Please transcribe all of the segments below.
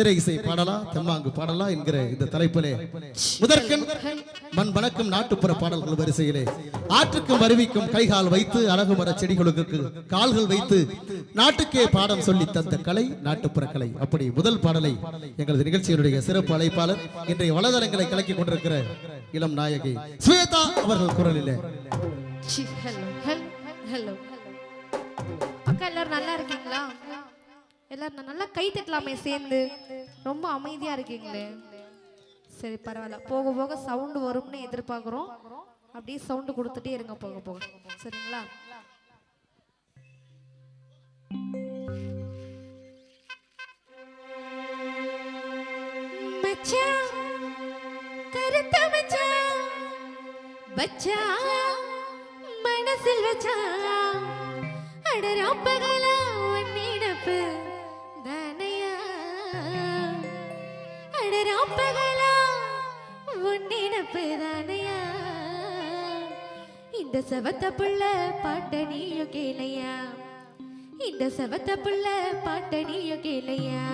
திரை இசை பாடலா தெம்மாங்கு பாடலா என்கிற இந்த தலைப்பிலே முதற்கண் மண் வணக்கம் நாட்டுப்புற பாடல்கள் வரிசையிலே ஆற்றுக்கும் அருவிக்கும் கைகால் வைத்து அழகு மர செடிகளுக்கு கால்கள் வைத்து நாட்டுக்கே பாடம் சொல்லி தந்த கலை நாட்டுப்புற கலை. அப்படி முதல் பாடலை எங்களது நிகழ்ச்சியினுடைய சிறப்பு அழைப்பாளர் இன்றைய வலதளங்களை கலக்கி கொண்டிருக்கிற இளம் நாயகி ஸ்வேதா அவர்கள் குரலிலே. Hello hello hello. அக்கா எல்லாரும் நல்லா இருக்கீங்களா? எல்லாரும் நல்லா கை தட்டலாமே சேர்ந்து. ரொம்ப அமைதியா இருக்கீங்களே. சரி பரவாயில்ல. போக போக சவுண்டு வரும்னு எதிர்பார்க்குறோம். அப்படியே சவுண்டு கொடுத்துட்டே இருங்க போக போக. சரிங்களா? மச்சான் கருத்த மச்சான் வச்சான் மனசில் வச்சா அடராப்பகலா உன்னிடப்பு. தானையா அடராப்பகலா உன்னிடப்பு தானையா? இந்த செவத்த புள்ள பாட்ட நீயும் கேளையா? இந்த செவத்த புள்ள பாட்ட நீயும் கேளையா?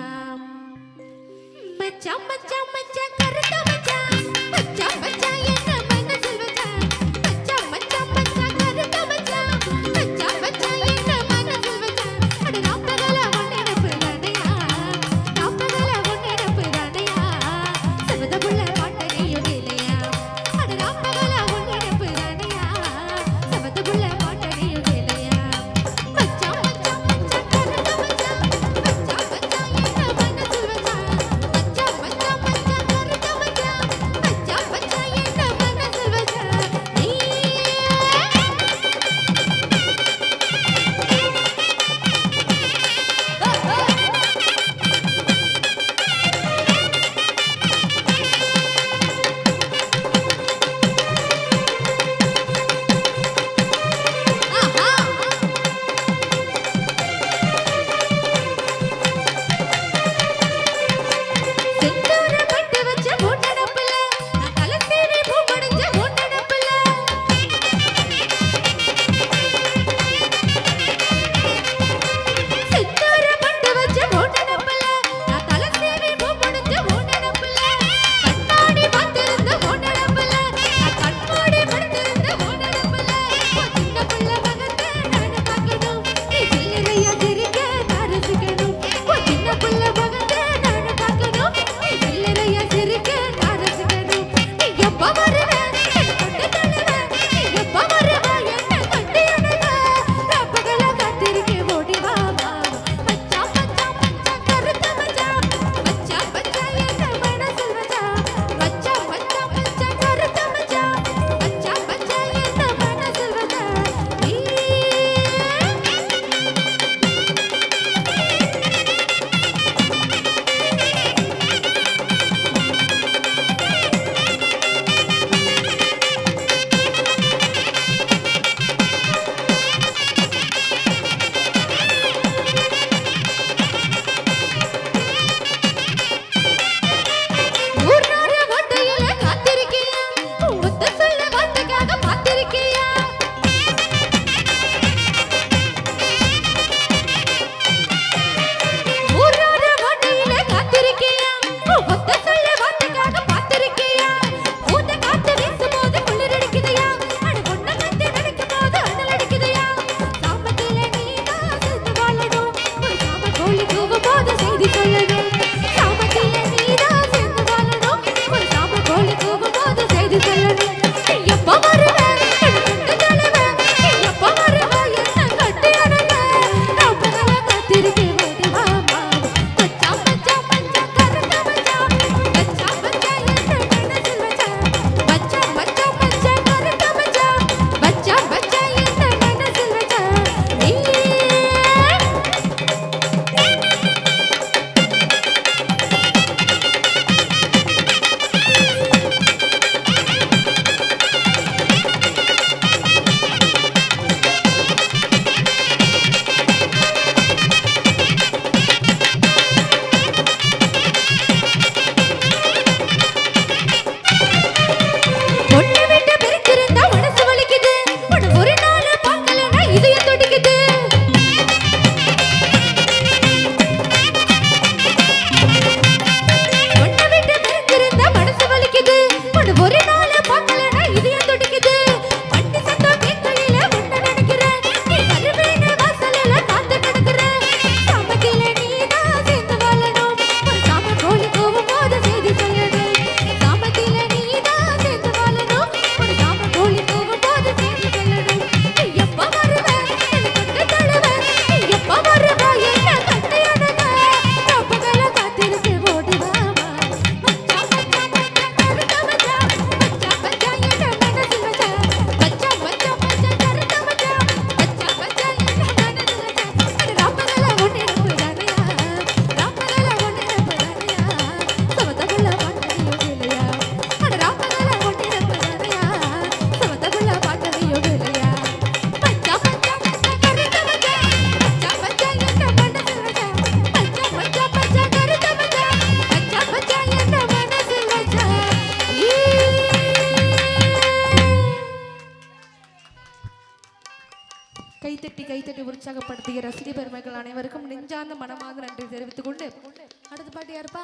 மச்சான் மச்சான் கைத்தட்டி கைத்தட்டி உற்சாகப்படுத்திய ரசிகை பெருமைகள் அனைவருக்கும் நெஞ்சார்ந்த மனமாக நன்றி தெரிவித்துக் கொண்டு அடுத்த பாட்டு யாருப்பா?